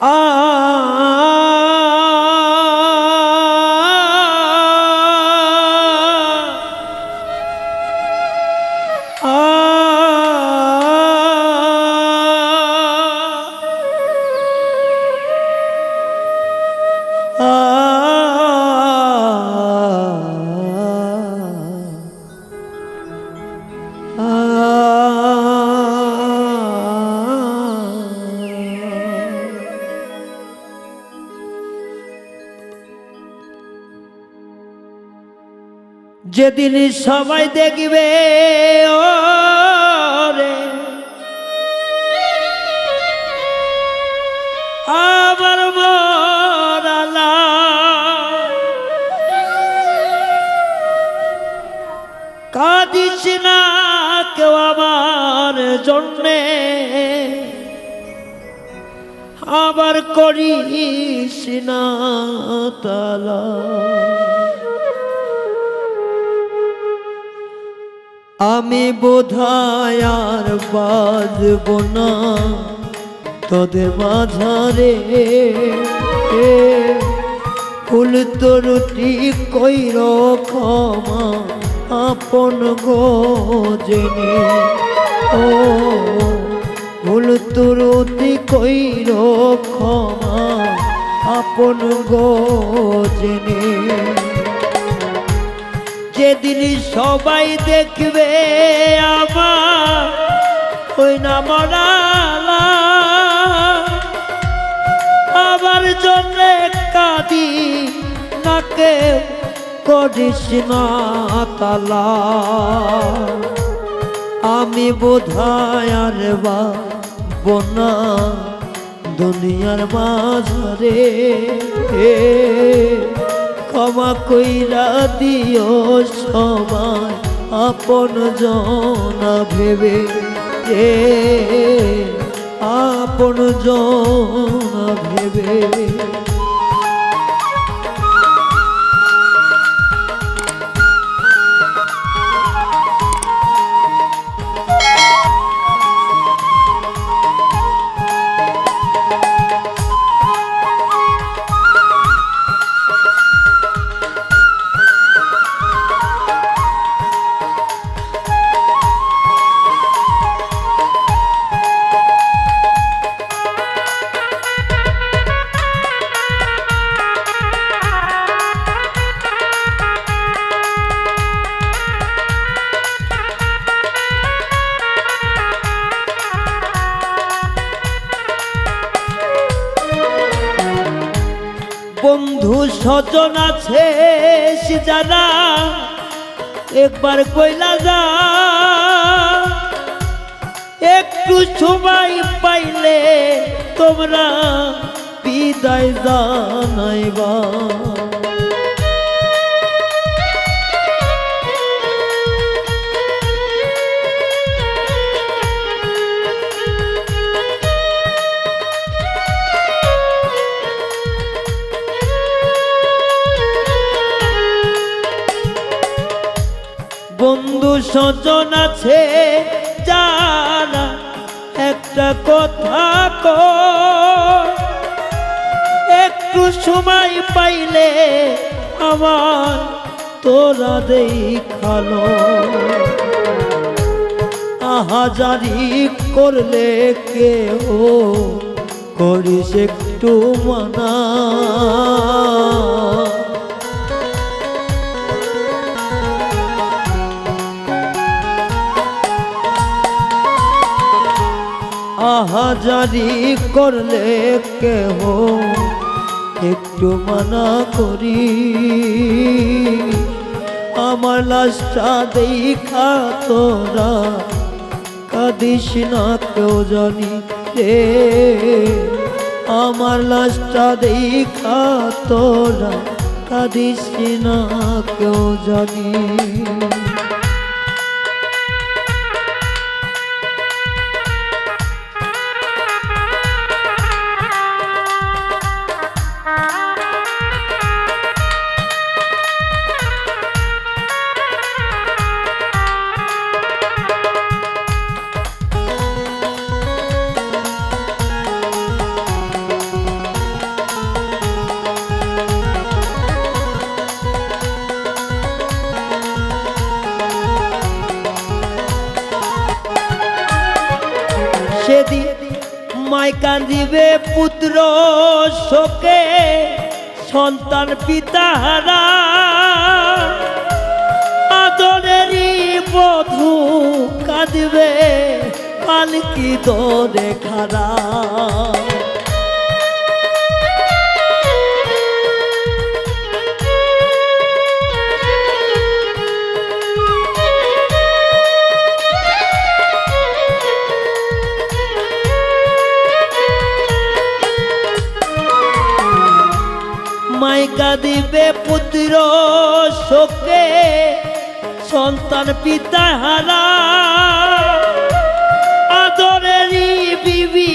Ah. যেদিন সবাই দেখবে ও রে আমার মরালা। কাঁদিস না কেউ আমার জন্যে। আবার করিস না তালা। আমি বোধায় আর বাজব না। তোদের মাঝারে ফুল তরুটি কইর ক্ষমা আপন গো জেনে। ও, ফুল তরুটি কইর ক্ষমা আপন গো জেনে। যেদিন সবাই দেখবে আমার, ওই না মরালা। আমার জন্য কাঁদি নাকে করিস না তালা। আমি বোধায় আর বা বনা দুনিয়ার মাঝারে। ক্ষমা কইরা দিও সবাই আপন জনা ভেবে। এ আপন জনা ভেবে। বন্ধু স্বজন আছে যারা একবার কইলা যা। একটু সময় পাইলে তোমরা বিদায় জানাইবা। স্বজন আছে যারা একটা কথা একটু সময় পাইলে আমার তোরা দেখাল। আহাজারি করলে কেউ করিস একটু মানা। আহাজারি করলে কেহ একটু মানা করি। আমার লাশটা দেখা তোরা কাঁদিস না, কেউ জানি রে। আমার লাশটা দেখা তোরা কাঁদিস না, কেউ জানি। মাই কান্দিবে পুত্র শোকে সন্তান পিতাহারা। আদরেরই বধু কাঁদিবে পালকি দরে খারা। মাইকা দিবে পুত্র শোকে, সন্তান পিতা হারা। আদরেরই বিবি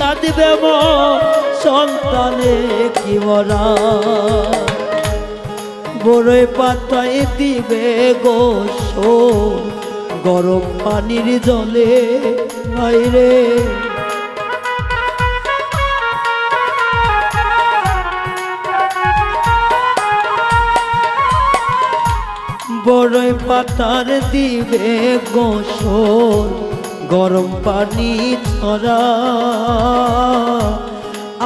কাঁদবে ম সন্তানে কি মরা। বড়ই পাতায় দিবে গোস গরম পানির জলে বাইরে বড়ই পাতার দিবে গোসল, গরম পানি ছড়া।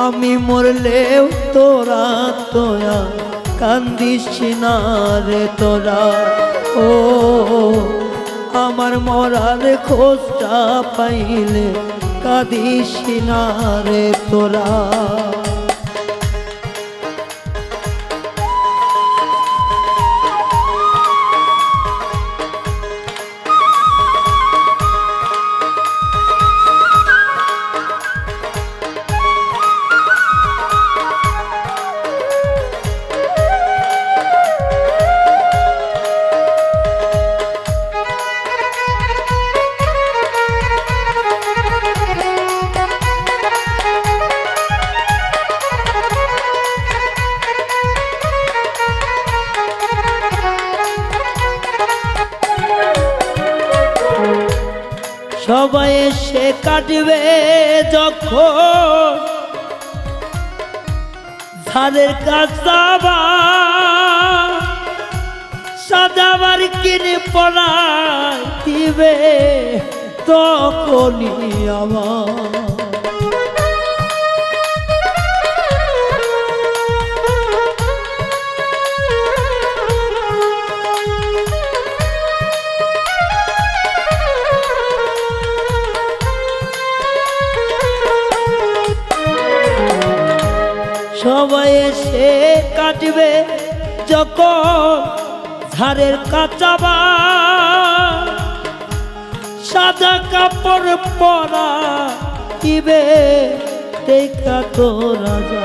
আমি মরলেও তোরা তোয়া কান্দিস না রে তোরা। ও, আমার মরার খোঁজটা পাইলে কাঁদিস না রে তোরা। সবাই এসে কাটবে যখন ধানের কাঁচাবা সাদাবার কিনে পড়া দিবে তখনই আমার সবাই এসে কাটবে যখন ধারের কাঁচাবা সাদা কাপড় পরা দিবে দেখা তো রাজা।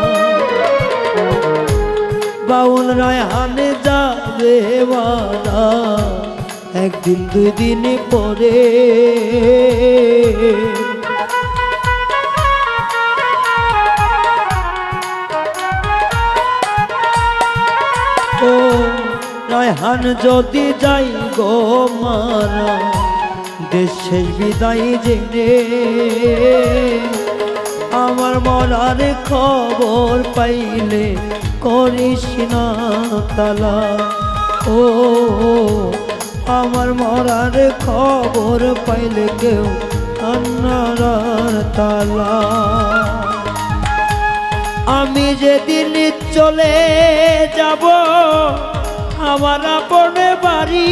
বাউল রায় হানে যাবে একদিন দুই দিন পরে। রায়হান যদি যাই গো মারা, দেশের বিদায় জেনে আমার মরার খবর পাইলে করিস না তালা। ও, আমার মরার খবর পাইলে কেউ আন্নার তালা। আমি যেদিন চলে যাব আমার আপনে বাড়ি।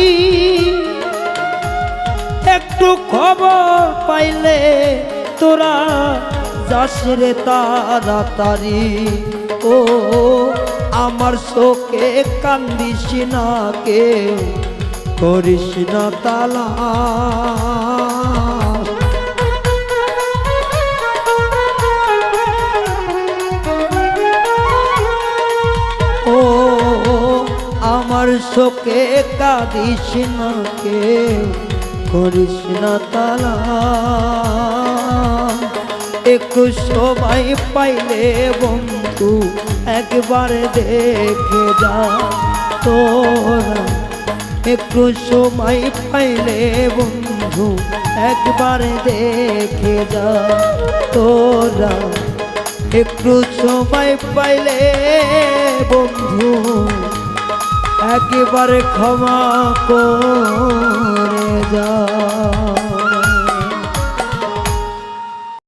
একটু খবর পাইলে তোরা যাস রে তাড়াতাড়ি। ও, আমার শোকে কান্দিস না কে করিস না তালা। আমার শোকে কাঁদিস না কে? করিস না তালা। একটু সবাই পাইলে বন্ধু, একবার দেখে যা তোরা। একটু সময় পাইলে বন্ধু, একবার দেখে যা তোরা। একটু সময় পাইলে বন্ধু একবার ক্ষমা করে যা